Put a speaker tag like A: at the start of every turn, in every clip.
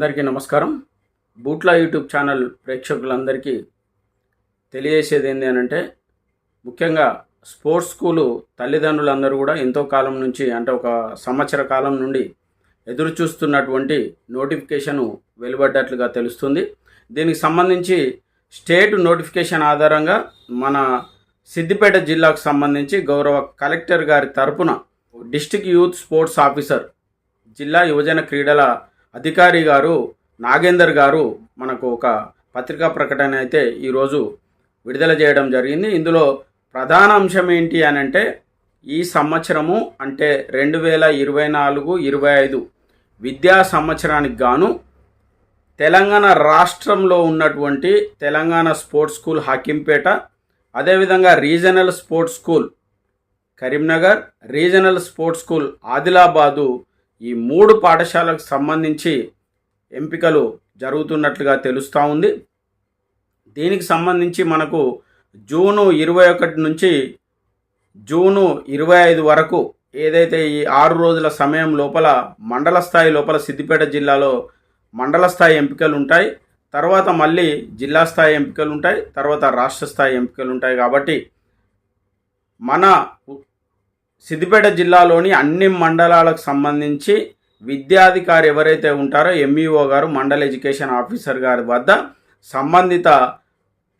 A: అందరికీ నమస్కారం. బూట్లా YouTube channel ప్రేక్షకులందరికీ తెలియజేసేది ఏంటి అని అంటే ముఖ్యంగా స్పోర్ట్స్ స్కూలు తల్లిదండ్రులందరూ కూడా ఎంతో కాలం నుంచి అంటే ఒక సంవత్సర కాలం నుండి ఎదురు చూస్తున్నటువంటి నోటిఫికేషను వెలువడ్డట్లుగా తెలుస్తుంది. దీనికి సంబంధించి స్టేట్ నోటిఫికేషన్ ఆధారంగా మన సిద్దిపేట జిల్లాకు సంబంధించి గౌరవ కలెక్టర్ గారి తరపున డిస్టిక్ యూత్ స్పోర్ట్స్ ఆఫీసర్ జిల్లా యువజన క్రీడల అధికారి గారు నాగేందర్ గారు మనకు ఒక పత్రికా ప్రకటన అయితే ఈరోజు విడుదల చేయడం జరిగింది. ఇందులో ప్రధాన అంశం ఏంటి అని అంటే ఈ సంవత్సరము అంటే రెండు వేల ఇరవై నాలుగు ఇరవై ఐదు విద్యా సంవత్సరానికి గాను తెలంగాణ రాష్ట్రంలో ఉన్నటువంటి తెలంగాణ స్పోర్ట్స్ స్కూల్ హకింపేట అదేవిధంగా regional sports school Karimnagar regional sports school Adilabad ఈ మూడు పాఠశాలకు సంబంధించి ఎంపికలు జరుగుతున్నట్లుగా తెలుస్తూ ఉంది. దీనికి సంబంధించి మనకు జూను ఇరవై ఒకటి నుంచి జూను ఇరవై ఐదు వరకు ఏదైతే ఈ ఆరు రోజుల సమయం లోపల మండల స్థాయి లోపల సిద్దిపేట జిల్లాలో మండల స్థాయి ఎంపికలు ఉంటాయి. తర్వాత మళ్ళీ జిల్లా స్థాయి ఎంపికలు ఉంటాయి. తర్వాత రాష్ట్ర స్థాయి ఎంపికలు ఉంటాయి కాబట్టి మన సిద్దిపేట జిల్లాలోని అన్ని మండలాలకు సంబంధించి విద్యాధికారి ఎవరైతే ఉంటారో ఎంఈఓ గారు మండల ఎడ్యుకేషన్ ఆఫీసర్ గారి వద్ద సంబంధిత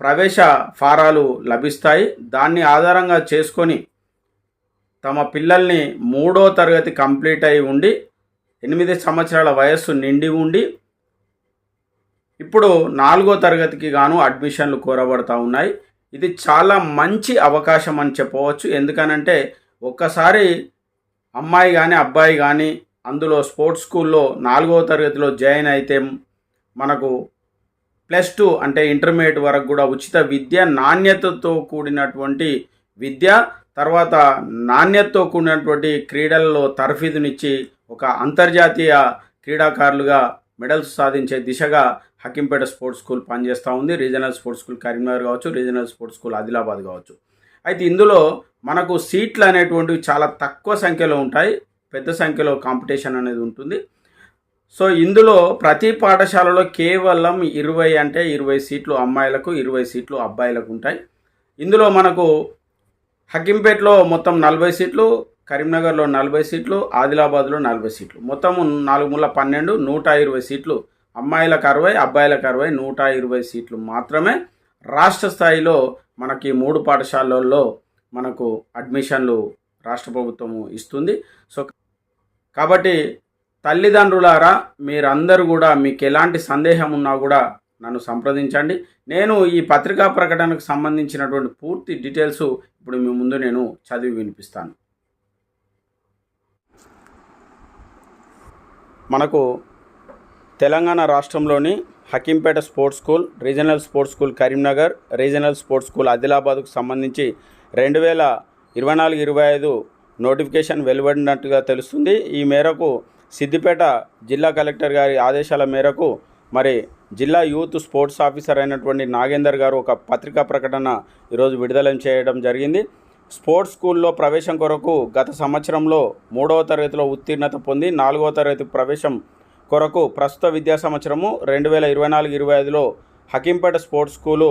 A: ప్రవేశ ఫారాలు లభిస్తాయి. దాన్ని ఆధారంగా చేసుకొని తమ పిల్లల్ని మూడో తరగతి కంప్లీట్ అయి ఉండి ఎనిమిది సంవత్సరాల వయస్సు నిండి ఉండి ఇప్పుడు నాలుగో తరగతికి గాను అడ్మిషన్లు కోరబడతా ఉన్నాయి. ఇది చాలా మంచి అవకాశం అని చెప్పవచ్చు. ఎందుకనంటే ఒక్కసారి అమ్మాయి కానీ అబ్బాయి కానీ అందులో స్పోర్ట్స్ స్కూల్లో నాలుగో తరగతిలో జాయిన్ అయితే మనకు ప్లస్ టూ అంటే ఇంటర్మీడియట్ వరకు కూడా ఉచిత విద్య నాణ్యతతో కూడినటువంటి విద్య తర్వాత నాణ్యతతో కూడినటువంటి క్రీడల్లో తర్ఫీదునిచ్చి ఒక అంతర్జాతీయ క్రీడాకారులుగా మెడల్స్ సాధించే దిశగా హకింపేట స్పోర్ట్స్ స్కూల్ పనిచేస్తూ ఉంది. రీజనల్ స్పోర్ట్స్ స్కూల్ కరీంనగర్ కావచ్చు రీజనల్ స్పోర్ట్స్ స్కూల్ ఆదిలాబాద్ కావచ్చు. అయితే ఇందులో మనకు సీట్లు అనేటువంటివి చాలా తక్కువ సంఖ్యలో ఉంటాయి. పెద్ద సంఖ్యలో కాంపిటీషన్ అనేది ఉంటుంది. సో ఇందులో ప్రతి పాఠశాలలో కేవలం ఇరవై అంటే ఇరవై సీట్లు అమ్మాయిలకు ఇరవై సీట్లు అబ్బాయిలకు ఉంటాయి. ఇందులో మనకు హకింపేట్లో మొత్తం నలభై సీట్లు కరీంనగర్లో నలభై సీట్లు ఆదిలాబాద్లో నలభై సీట్లు. మొత్తం నాలుగు మూల పన్నెండు నూట ఇరవై సీట్లు అమ్మాయిలకు అరవై అబ్బాయిలకు అరవై నూట ఇరవై సీట్లు మాత్రమే రాష్ట్ర స్థాయిలో మనకి మూడు పాఠశాలల్లో మనకు అడ్మిషన్లు రాష్ట్ర ప్రభుత్వము ఇస్తుంది. సో కాబట్టి తల్లిదండ్రులారా మీరందరూ కూడా మీకు ఎలాంటి సందేహం ఉన్నా కూడా నన్ను సంప్రదించండి. నేను ఈ పత్రికా ప్రకటనకు సంబంధించినటువంటి పూర్తి డీటెయిల్స్ ఇప్పుడు మీ ముందు నేను చదివి వినిపిస్తాను. మనకు తెలంగాణ రాష్ట్రంలోని Hakimpet sports school regional sports school Karimnagar regional sports school ఆదిలాబాద్కు సంబంధించి రెండు వేల ఇరవై నాలుగు ఇరవై ఐదు నోటిఫికేషన్ వెలువడినట్టుగా తెలుస్తుంది. ఈ మేరకు సిద్దిపేట జిల్లా కలెక్టర్ గారి ఆదేశాల మేరకు మరి జిల్లా యూత్ స్పోర్ట్స్ ఆఫీసర్ అయినటువంటి నాగేందర్ గారు ఒక పత్రికా ప్రకటన ఈరోజు విడుదల చేయడం జరిగింది. స్పోర్ట్స్ స్కూల్లో ప్రవేశం కొరకు గత సంవత్సరంలో మూడవ తరగతిలో ఉత్తీర్ణత పొంది నాలుగవ తరగతి ప్రవేశం కొరకు ప్రస్తుత విద్యా సంవత్సరము రెండు వేల ఇరవై నాలుగు ఇరవై ఐదులో హకీంపేట స్పోర్ట్స్ స్కూలు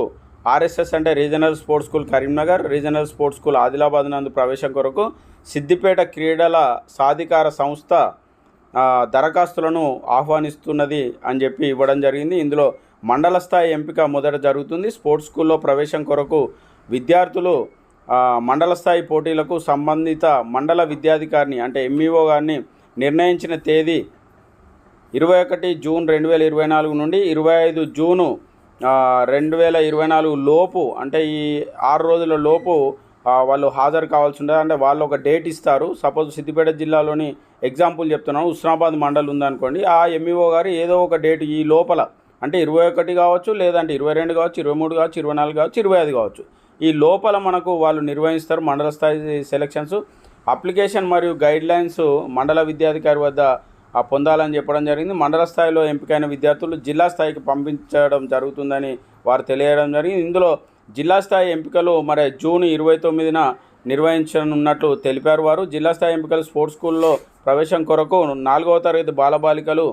A: ఆర్ఎస్ఎస్ అంటే regional sports school Karimnagar regional sports school Adilabad నందు ప్రవేశం కొరకు సిద్దిపేట క్రీడల సాధికార సంస్థ దరఖాస్తులను ఆహ్వానిస్తున్నది అని చెప్పి ఇవ్వడం జరిగింది. ఇందులో మండల స్థాయి ఎంపిక మొదట జరుగుతుంది. స్పోర్ట్స్ స్కూల్లో ప్రవేశం కొరకు విద్యార్థులు మండల స్థాయి పోటీలకు సంబంధిత మండల విద్యాధికారిని అంటే ఎంఈఓ గారిని నిర్ణయించిన తేదీ ఇరవై ఒకటి జూన్ రెండు వేల ఇరవై నాలుగు నుండి ఇరవై ఐదు జూను రెండు వేల ఇరవై నాలుగు లోపు అంటే ఈ ఆరు రోజుల లోపు వాళ్ళు హాజరు కావాల్సి ఉంటుంది అంటే వాళ్ళు ఒక డేట్ ఇస్తారు. సపోజ్ సిద్దిపేట జిల్లాలోని ఎగ్జాంపుల్ చెప్తున్నాను ఉస్నాబాద్ మండల్ ఉందనుకోండి ఆ ఎంఈఓ గారు ఏదో ఒక డేట్ ఈ లోపల అంటే ఇరవై ఒకటి కావచ్చు లేదంటే ఇరవై రెండు కావచ్చు ఇరవై మూడు కావచ్చు ఇరవై నాలుగు కావచ్చు ఇరవై ఐదు కావచ్చు. ఈ లోపల మనకు వాళ్ళు నిర్వహిస్తారు మండల స్థాయి సెలక్షన్స్. అప్లికేషన్ మరియు గైడ్లైన్స్ మండల విద్యాధికారి వద్ద పొందాలని చెప్పడం జరిగింది. మండల స్థాయిలో ఎంపికైన విద్యార్థులు జిల్లా స్థాయికి పంపించడం జరుగుతుందని వారు తెలియడం జరిగింది. ఇందులో జిల్లా స్థాయి ఎంపికలు మరి జూన్ ఇరవై తొమ్మిదిన నిర్వహించనున్నట్లు తెలిపారు వారు. జిల్లా స్థాయి ఎంపికలు స్పోర్ట్స్ స్కూల్లో ప్రవేశం కొరకు నాలుగవ తరగతి బాలబాలికలు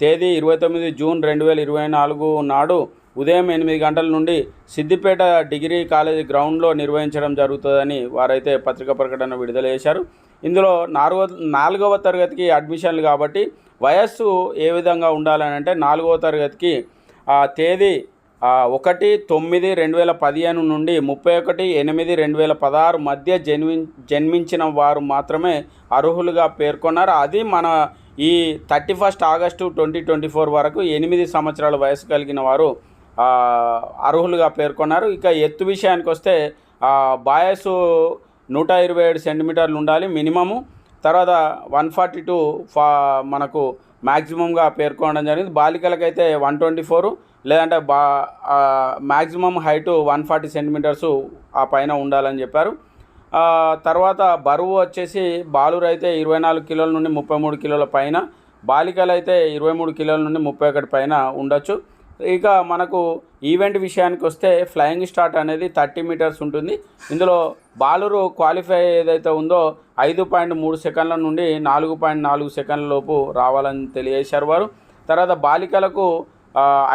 A: తేదీ ఇరవై తొమ్మిది జూన్ రెండు వేల ఇరవై నాలుగు నాడు ఉదయం ఎనిమిది గంటల నుండి సిద్దిపేట డిగ్రీ కాలేజీ గ్రౌండ్లో నిర్వహించడం జరుగుతుందని వారైతే పత్రికా ప్రకటన విడుదల చేశారు. ఇందులో నాలుగవ నాలుగవ తరగతికి అడ్మిషన్లు కాబట్టి వయస్సు ఏ విధంగా ఉండాలని అంటే నాలుగవ తరగతికి తేదీ ఒకటి తొమ్మిది రెండు వేల పదిహేను నుండి ముప్పై ఒకటి ఎనిమిది రెండు వేల పదహారు మధ్య జన్మి జన్మించిన వారు మాత్రమే అర్హులుగా పేర్కొన్నారు. అది మన ఈ thirty first August twenty twenty four వరకు ఎనిమిది సంవత్సరాల వయసు కలిగిన వారు అర్హులుగా పేర్కొన్నారు. ఇక ఎత్తు విషయానికి వస్తే బాయసు నూట ఇరవై ఏడు సెంటీమీటర్లు ఉండాలి మినిమము. తర్వాత వన్ ఫార్టీ టూ ఫా మనకు మ్యాక్సిమంగా పేర్కొనడం జరిగింది. బాలికలకైతే వన్ ట్వంటీ ఫోర్ లేదంటే బా maximum height one forty centimetres ఆ పైన ఉండాలని చెప్పారు. తర్వాత బరువు వచ్చేసి బాలురు అయితే ఇరవై నాలుగు కిలోల నుండి ముప్పై మూడు కిలోల పైన బాలికలు అయితే ఇరవై మూడు కిలోల నుండి ముప్పై ఒకటి పైన ఉండొచ్చు. ఇక మనకు ఈవెంట్ విషయానికి వస్తే ఫ్లయింగ్ స్టార్ట్ అనేది థర్టీ మీటర్స్ ఉంటుంది. ఇందులో బాలురు క్వాలిఫై ఏదైతే ఉందో ఐదు పాయింట్ మూడు సెకండ్ల నుండి నాలుగు పాయింట్ నాలుగు సెకండ్ల లోపు రావాలని తెలియజేశారు వారు. తర్వాత బాలికలకు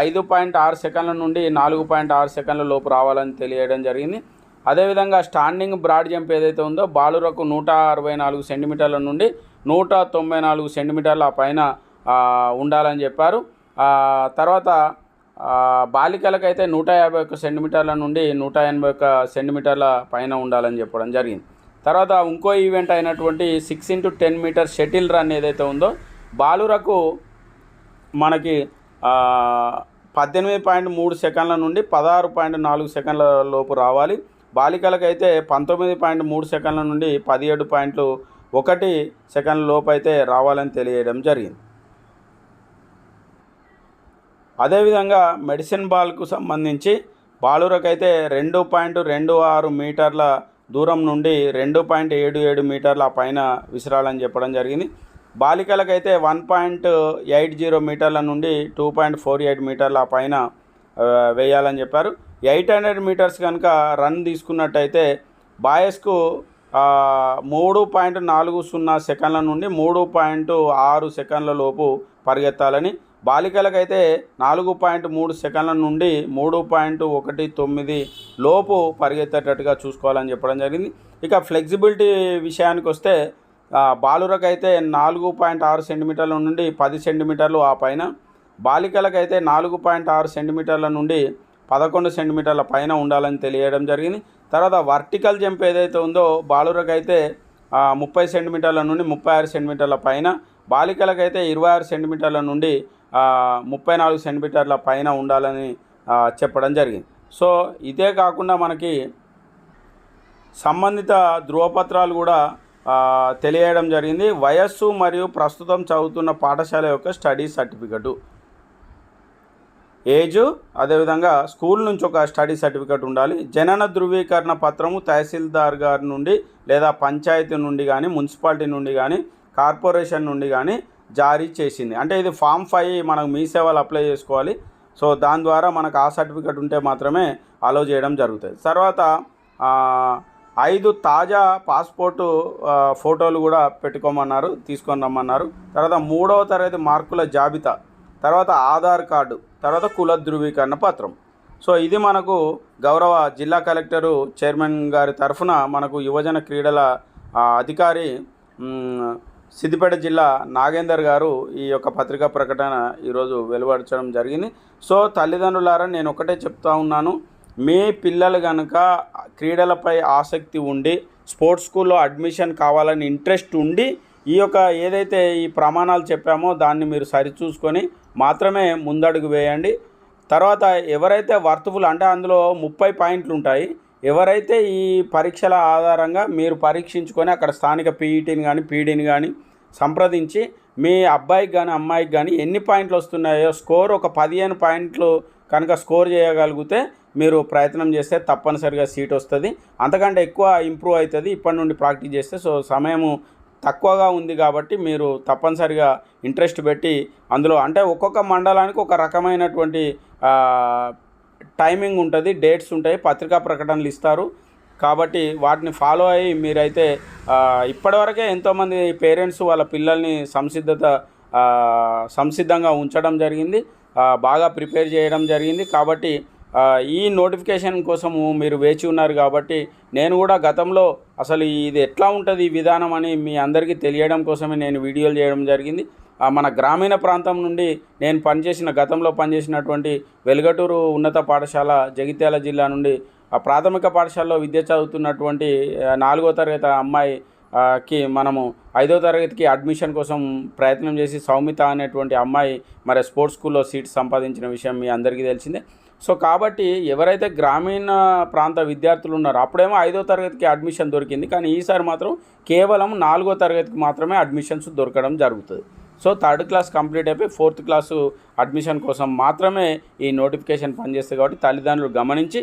A: ఐదు పాయింట్ ఆరు సెకండ్ల నుండి నాలుగు పాయింట్ ఆరు సెకండ్ల లోపు రావాలని తెలియడం జరిగింది. అదేవిధంగా స్టాండింగ్ బ్రాడ్ జంప్ ఏదైతే ఉందో బాలురకు నూట అరవై నాలుగు సెంటీమీటర్ల నుండి నూట తొంభై నాలుగు సెంటీమీటర్ల పైన ఉండాలని చెప్పారు. తర్వాత బాలికలకైతే నూట యాభై ఒక్క సెంటీమీటర్ల నుండి నూట ఎనభై ఒక్క సెంటీమీటర్ల పైన ఉండాలని చెప్పడం జరిగింది. తర్వాత ఇంకో ఈవెంట్ అయినటువంటి six into ten metre shuttle run ఏదైతే ఉందో బాలురకు మనకి పద్దెనిమిది పాయింట్ మూడు సెకండ్ల నుండి పదహారు పాయింట్ నాలుగు సెకండ్ల లోపు రావాలి. బాలికలకైతే పంతొమ్మిది పాయింట్ మూడు సెకండ్ల నుండి పదిహేడు పాయింట్లు ఒకటి సెకండ్ల లోపు అయితే రావాలని తెలియడం జరిగింది. అదేవిధంగా మెడిసిన్ బాల్కు సంబంధించి బాలురకైతే రెండు పాయింట్ రెండు ఆరు మీటర్ల దూరం నుండి రెండు పాయింట్ ఏడు ఏడు మీటర్ల పైన విసిరాలని చెప్పడం జరిగింది. బాలికలకైతే వన్ పాయింట్ ఎయిట్ జీరో మీటర్ల నుండి టూ పాయింట్ ఫోర్ ఎయిట్ మీటర్ల పైన వేయాలని చెప్పారు. ఎయిట్ హండ్రెడ్ మీటర్స్ కనుక రన్ తీసుకున్నట్టయితే బాయస్కు మూడు పాయింట్ నాలుగు సున్నా సెకండ్ల నుండి మూడు పాయింట్ ఆరు సెకండ్ల లోపు పరిగెత్తాలని బాలికలకైతే నాలుగు పాయింట్ మూడు సెకండ్ల నుండి మూడు పాయింట్ ఒకటి తొమ్మిది లోపు పరిగెత్తేటట్టుగా చూసుకోవాలని చెప్పడం జరిగింది. ఇక ఫ్లెక్సిబిలిటీ విషయానికి వస్తే బాలురకైతే నాలుగు పాయింట్ ఆరు సెంటీమీటర్ల నుండి పది సెంటీమీటర్లు ఆ పైన బాలికలకైతే నాలుగు పాయింట్ ఆరు సెంటీమీటర్ల నుండి పదకొండు సెంటీమీటర్ల పైన ఉండాలని తెలియడం జరిగింది. తర్వాత వర్టికల్ జంప్ ఏదైతే ఉందో బాలురకైతే ముప్పై సెంటీమీటర్ల నుండి ముప్పై ఆరు సెంటీమీటర్ల పైన బాలికలకైతే ఇరవై ఆరు సెంటీమీటర్ల నుండి ముప్పై నాలుగు సెంటీమీటర్ల పైన ఉండాలని చెప్పడం జరిగింది. సో ఇదే కాకుండా మనకి సంబంధిత ధృవపత్రాలు కూడా తెలియడం జరిగింది. వయస్సు మరియు ప్రస్తుతం చదువుతున్న పాఠశాల యొక్క స్టడీ సర్టిఫికెటు. ఏజు అదేవిధంగా స్కూల్ నుంచి ఒక స్టడీ సర్టిఫికేట్ ఉండాలి. జనన ధృవీకరణ పత్రము తహసీల్దార్ గారి నుండి లేదా పంచాయతీ నుండి కానీ మున్సిపాలిటీ నుండి కానీ కార్పొరేషన్ నుండి కానీ జారీ చేసింది. అంటే ఇది ఫామ్ ఫైవ్ మనకు మీ సేవలు అప్లై చేసుకోవాలి. సో దాని ద్వారా మనకు ఆ సర్టిఫికెట్ ఉంటే మాత్రమే అలో చేయడం జరుగుతుంది. తర్వాత ఐదు తాజా పాస్పోర్టు ఫోటోలు కూడా పెట్టుకోమన్నారు తీసుకొని రమ్మన్నారు. తర్వాత మూడవ తరగతి మార్కుల జాబితా తర్వాత ఆధార్ కార్డు తర్వాత కుల ధృవీకరణ పత్రం. సో ఇది మనకు గౌరవ జిల్లా కలెక్టరు చైర్మన్ గారి తరఫున మనకు యువజన క్రీడల అధికారి సిద్దిపేట జిల్లా నాగేందర్ గారు ఈ యొక్క పత్రికా ప్రకటన ఈరోజు వెలువడచడం జరిగింది. సో తల్లిదండ్రులారా నేను ఒకటే చెప్తా ఉన్నాను. మీ పిల్లలు కనుక క్రీడలపై ఆసక్తి ఉండి స్పోర్ట్స్ స్కూల్లో అడ్మిషన్ కావాలని ఇంట్రెస్ట్ ఉండి ఈ యొక్క ఏదైతే ఈ ప్రమాణాలు చెప్పామో దాన్ని మీరు సరిచూసుకొని మాత్రమే ముందడుగు వేయండి. తర్వాత ఎవరైతే వర్తఫుల్ అంటే అందులో ముప్పై పాయింట్లు ఉంటాయి. ఎవరైతే ఈ పరీక్షల ఆధారంగా మీరు పరీక్షించుకొని అక్కడ స్థానిక పీఈటీని కానీ పీడీని కానీ సంప్రదించి మీ అబ్బాయికి కానీ అమ్మాయికి కానీ ఎన్ని పాయింట్లు వస్తున్నాయో స్కోర్ ఒక పదిహేను పాయింట్లు కనుక స్కోర్ చేయగలిగితే మీరు ప్రయత్నం చేస్తే తప్పనిసరిగా సీట్ వస్తుంది. అంతకంటే ఎక్కువ ఇంప్రూవ్ అవుతుంది. ఇప్పటి నుండి ప్రాక్టీస్ చేస్తే సో సమయము తక్కువగా ఉంది కాబట్టి మీరు తప్పనిసరిగా ఇంట్రెస్ట్ పెట్టి అందులో అంటే ఒక్కొక్క మండలానికి ఒక రకమైనటువంటి టైమింగ్ ఉంటుంది డేట్స్ ఉంటాయి పత్రికా ప్రకటనలు ఇస్తారు. కాబట్టి వాటిని ఫాలో అయ్యి మీరైతే ఇప్పటివరకే ఎంతోమంది పేరెంట్స్ వాళ్ళ పిల్లల్ని సంసిద్ధత సంసిద్ధంగా ఉంచడం జరిగింది. బాగా ప్రిపేర్ చేయడం జరిగింది. కాబట్టి ఈ నోటిఫికేషన్ కోసము మీరు వేచి ఉన్నారు కాబట్టి నేను కూడా గతంలో అసలు ఇది ఎట్లా ఉంటుంది ఈ విధానం అని మీ అందరికీ తెలియడం కోసమే నేను వీడియోలు చేయడం జరిగింది. మన గ్రామీణ ప్రాంతం నుండి నేను పనిచేసిన గతంలో పనిచేసినటువంటి వెలుగటూరు ఉన్నత పాఠశాల జగిత్యాల జిల్లా నుండి ఆ ప్రాథమిక పాఠశాలలో విద్య చదువుతున్నటువంటి నాలుగో తరగతి అమ్మాయి కి మనము ఐదో తరగతికి అడ్మిషన్ కోసం ప్రయత్నం చేసి సౌమిత అనేటువంటి అమ్మాయి మరి స్పోర్ట్స్ స్కూల్లో సీట్ సంపాదించిన విషయం మీ అందరికీ తెలిసిందే. సో కాబట్టి ఎవరైతే గ్రామీణ ప్రాంత విద్యార్థులు ఉన్నారో అప్పుడేమో ఐదో తరగతికి అడ్మిషన్ దొరికింది. కానీ ఈసారి మాత్రం కేవలం నాలుగో తరగతికి మాత్రమే అడ్మిషన్స్ దొరకడం జరుగుతుంది. సో థర్డ్ క్లాస్ కంప్లీట్ అయిపోయి ఫోర్త్ క్లాసు అడ్మిషన్ కోసం మాత్రమే ఈ నోటిఫికేషన్ పనిచేస్తుంది కాబట్టి తల్లిదండ్రులు గమనించి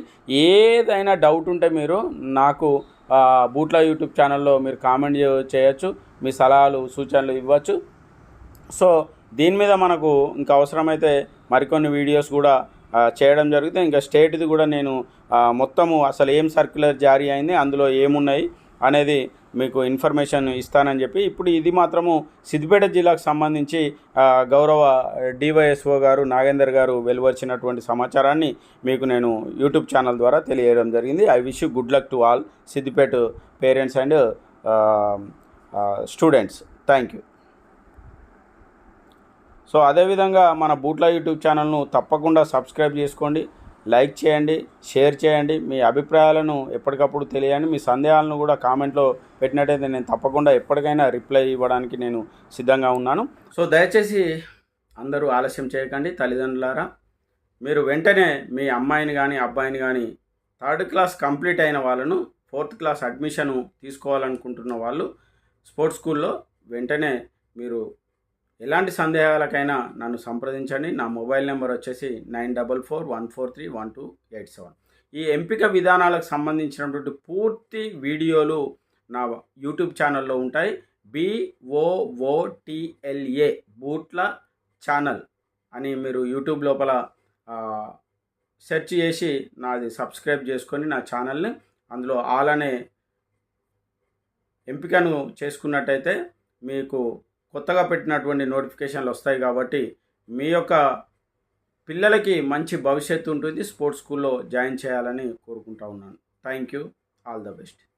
A: ఏదైనా డౌట్ ఉంటే మీరు నాకు ఆ, బూట్ల యూట్యూబ్ ఛానల్లో మీరు కామెంట్ చేయొచ్చు మీ సలహాలు సూచనలు ఇవ్వచ్చు. సో దీని మీద మనకు ఇంకా అవసరమైతే మరికొన్ని వీడియోస్ కూడా చేయడం జరుగుతుంది ఇంకా స్టేట్ది కూడా నేను మొత్తము అసలు ఏం సర్క్యులర్ జారీ అయింది అందులో ఏమున్నాయి అనేది మీకు ఇన్ఫర్మేషన్ ఇస్తానని చెప్పి ఇప్పుడు ఇది మాత్రము సిద్దిపేట జిల్లాకు సంబంధించి గౌరవ డివైఎస్ఓ గారు నాగేందర్ గారు వెలువరిచినటువంటి సమాచారాన్ని మీకు నేను యూట్యూబ్ ఛానల్ ద్వారా తెలియజేయడం జరిగింది. I wish you good luck to all Siddipet parents and students. Thank you. So అదేవిధంగా మన బూట్ల యూట్యూబ్ ఛానల్ను తప్పకుండా సబ్స్క్రైబ్ చేసుకోండి. లైక్ చేయండి షేర్ చేయండి. మీ అభిప్రాయాలను ఎప్పటికప్పుడు తెలియండి మీ సందేహాలను కూడా కామెంట్లో పెట్టినట్టయితే నేను తప్పకుండా ఎప్పటికైనా రిప్లై ఇవ్వడానికి నేను సిద్ధంగా ఉన్నాను. సో దయచేసి అందరూ ఆలస్యం చేయకండి తల్లిదండ్రులారా. మీరు వెంటనే మీ అమ్మాయిని కానీ అబ్బాయిని కానీ థర్డ్ క్లాస్ కంప్లీట్ అయిన వాళ్ళను ఫోర్త్ క్లాస్ అడ్మిషన్ తీసుకోవాలనుకుంటున్న వాళ్ళు స్పోర్ట్స్ స్కూల్లో వెంటనే మీరు ఎలాంటి సందేహాలకైనా నన్ను సంప్రదించండి. నా మొబైల్ నెంబర్ వచ్చేసి nine double four one four three one two eight seven. ఈ ఎంపిక విధానాలకు సంబంధించినటువంటి పూర్తి వీడియోలు నా యూట్యూబ్ ఛానల్లో ఉంటాయి. బిఓఓటిఎల్ఏ బూట్ల ఛానల్ అని మీరు యూట్యూబ్ లోపల సెర్చ్ చేసి నాది సబ్స్క్రైబ్ చేసుకొని నా ఛానల్ని అందులో ఆల్ అనే ఎంపికను చేసుకున్నట్టయితే మీకు కొత్తగా పెట్టినటువంటి నోటిఫికేషన్లు వస్తాయి కాబట్టి మీ యొక్క పిల్లలకి మంచి భవిష్యత్తు ఉంటుంది స్పోర్ట్స్ స్కూల్లో జాయిన్ చేయాలని కోరుకుంటా ఉన్నాను. Thank you. All the best.